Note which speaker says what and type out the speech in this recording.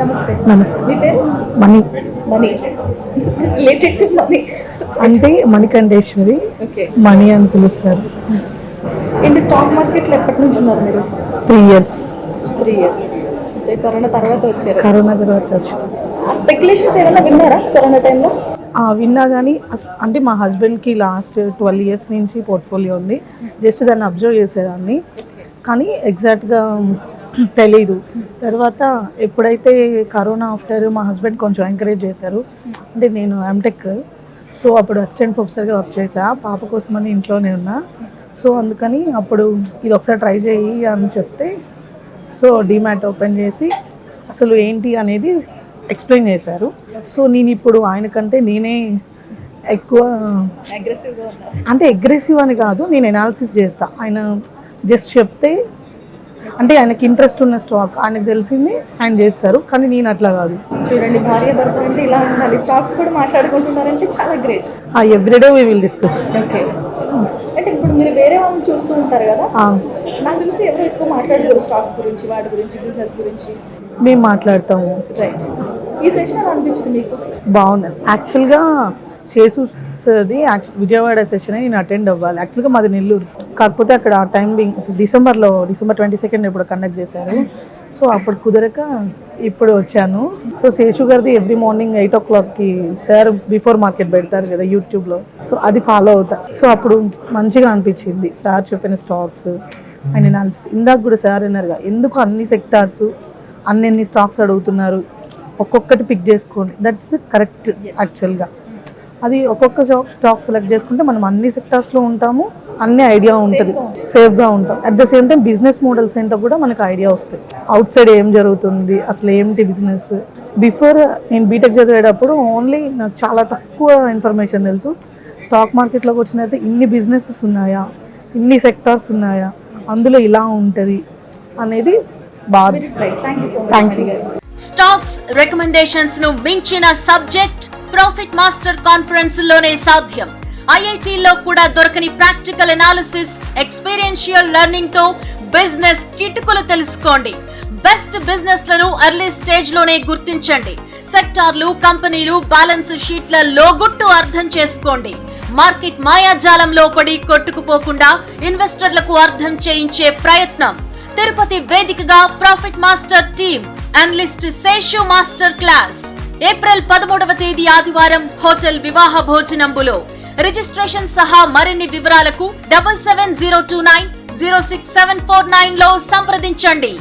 Speaker 1: నమస్తే.
Speaker 2: నమస్తే.
Speaker 1: మీ పేరు?
Speaker 2: మణి.
Speaker 1: మనీ లేటెక్ట్ మనీ
Speaker 2: అంటే మణికంఠేశ్వరి మణి అని పిలుస్తారు.
Speaker 1: ఏంటి స్టాక్ మార్కెట్లో ఎప్పటి నుంచి ఉన్నారు మీరు?
Speaker 2: Three years
Speaker 1: three years corona తర్వాత వచ్చారు.
Speaker 2: కరోనా తర్వాత వచ్చి.
Speaker 1: ఆ స్పెక్యులేషన్స్ ఏమైనా విన్నారా కరోనా టైంలో?
Speaker 2: విన్నా కానీ అంటే మా హస్బెండ్కి లాస్ట్ ట్వెల్వ్ ఇయర్స్ నుంచి పోర్ట్ఫోలియో ఉంది. జస్ట్ దాన్ని అబ్జర్వ్ చేసేదాన్ని. కానీ ఎగ్జాక్ట్గా తెలీదు. తర్వాత ఎప్పుడైతే కరోనా ఆఫ్టర్ మా హస్బెండ్ కొంచెం ఎంకరేజ్ చేశారు అంటే నేను ఎంటెక్ సో అప్పుడు అసిస్టెంట్ ప్రొఫెసర్గా వర్క్ చేసా పాప కోసమని ఇంట్లోనే ఉన్నా. సో అందుకని అప్పుడు ఇది ఒకసారి ట్రై చేయి అని చెప్తే సో డిమాట్ ఓపెన్ చేసి అసలు ఏంటి అనేది ఎక్స్ప్లెయిన్ చేశారు. సో నేను ఇప్పుడు ఆయన కంటే నేనే ఎక్కువ అంటే అగ్రెసివ్ అని కాదు నేను ఎనాలిసిస్ చేస్తా. ఆయన జస్ట్ చెప్తే అంటే ఆయనకి ఇంట్రెస్ట్ ఉన్న స్టాక్ ఆయనకు తెలిసింది ఆయన చేస్తారు కానీ నేను అట్లా కాదు.
Speaker 1: చూడండి భార్య భర్త అంటే ఇలా ఉండాలి. స్టాక్స్ కూడా మాట్లాడుకుంటున్నారంటే చాలా గ్రేట్
Speaker 2: ఆ everyday we will discuss
Speaker 1: okay అంటే ఇప్పుడు మీరు వేరే వాళ్ళని చూస్తూ ఉంటారు కదా? నాకు తెలిసి ఎవరు ఎక్కువ మాట్లాడలేరు స్టాక్స్ గురించి వాటి గురించి బిజినెస్ గురించి.
Speaker 2: మేము మాట్లాడతాము.
Speaker 1: రైట్ ఈ సెషన్ అనిపించింది మీకు?
Speaker 2: బాగుంది. యాక్చువల్గా చేసు యాక్చువల్ విజయవాడ సెషన్ నేను అటెండ్ అవ్వాలి. యాక్చువల్గా మాది నెల్లూరు. కాకపోతే అక్కడ ఆ టైం బింగ్ డిసెంబర్లో డిసెంబర్ ట్వంటీ సెకండ్ ఇప్పుడు కండక్ట్ చేశారు. సో అప్పుడు కుదరక ఇప్పుడు వచ్చాను. సో శేషు గారిది ఎవ్రీ మార్నింగ్ ఎయిట్ ఓ క్లాక్కి సార్ బిఫోర్ మార్కెట్ పెడతారు కదా యూట్యూబ్లో సో అది ఫాలో అవుతా. సో అప్పుడు మంచిగా అనిపించింది. సార్ చెప్పిన స్టాక్స్ అండ్ అనాలిసిస్ ఇందాక కూడా సార్ అన్నారుగా ఎందుకు అన్ని సెక్టార్స్ అన్ని స్టాక్స్ అడుగుతున్నారు? ఒక్కొక్కటి పిక్ చేసుకోండి. దట్స్ కరెక్ట్ యాక్చువల్గా అది ఒక్కొక్క స్టాక్ స్టాక్ సెలెక్ట్ చేసుకుంటే మనం అన్ని సెక్టార్స్లో ఉంటాము అన్ని ఐడియా ఉంటుంది. సేఫ్గా ఉంటాం. At the same time business models ఏంటో కూడా మనకు ఐడియా వస్తాయి. అవుట్ సైడ్ ఏం జరుగుతుంది అసలు ఏంటి బిజినెస్ బిఫోర్ నేను బీటెక్ చదివేటప్పుడు ఓన్లీ నాకు చాలా తక్కువ ఇన్ఫర్మేషన్ తెలుసు. స్టాక్ మార్కెట్లోకి వచ్చినైతే ఇన్ని బిజినెసెస్ ఉన్నాయా? ఇన్ని సెక్టార్స్ ఉన్నాయా? అందులో ఇలా ఉంటుంది అనేది బాగా
Speaker 1: థ్యాంక్ యూ
Speaker 3: స్టాక్స్ రికమెండేషన్స్ను మించిన సబ్జెక్ట్ ప్రాఫిట్ మాస్టర్ కాన్ఫరెన్స్లోనే సాధ్యం. ఐఐటిలో కూడా దొరకని ప్రాక్టికల్ అనాలిసిస్ ఎక్స్పీరియన్షియల్ లెర్నింగ్తో బిజినెస్ కిటుకులు తెలుసుకోండి. బెస్ట్ బిజినెస్లను ఎర్లీ స్టేజ్లోనే గుర్తించండి. సెక్టార్లు కంపెనీలు బ్యాలెన్స్ షీట్ల లోగుట్టు అర్థం చేసుకోండి. మార్కెట్ మాయాజాలంలో పడి కొట్టుకుపోకుండా ఇన్వెస్టర్లకు అర్థం చేయించే ప్రయత్నం. తిరుపతి వేదికగా profit master team analyst Seshu master class April పదమూడవ తేదీ ఆదివారం హోటల్ వివాహ భోజనంబులో. రిజిస్ట్రేషన్ సహా మరిన్ని వివరాలకు double seven zero two nine zero six seven four నైన్లో సంప్రదించండి.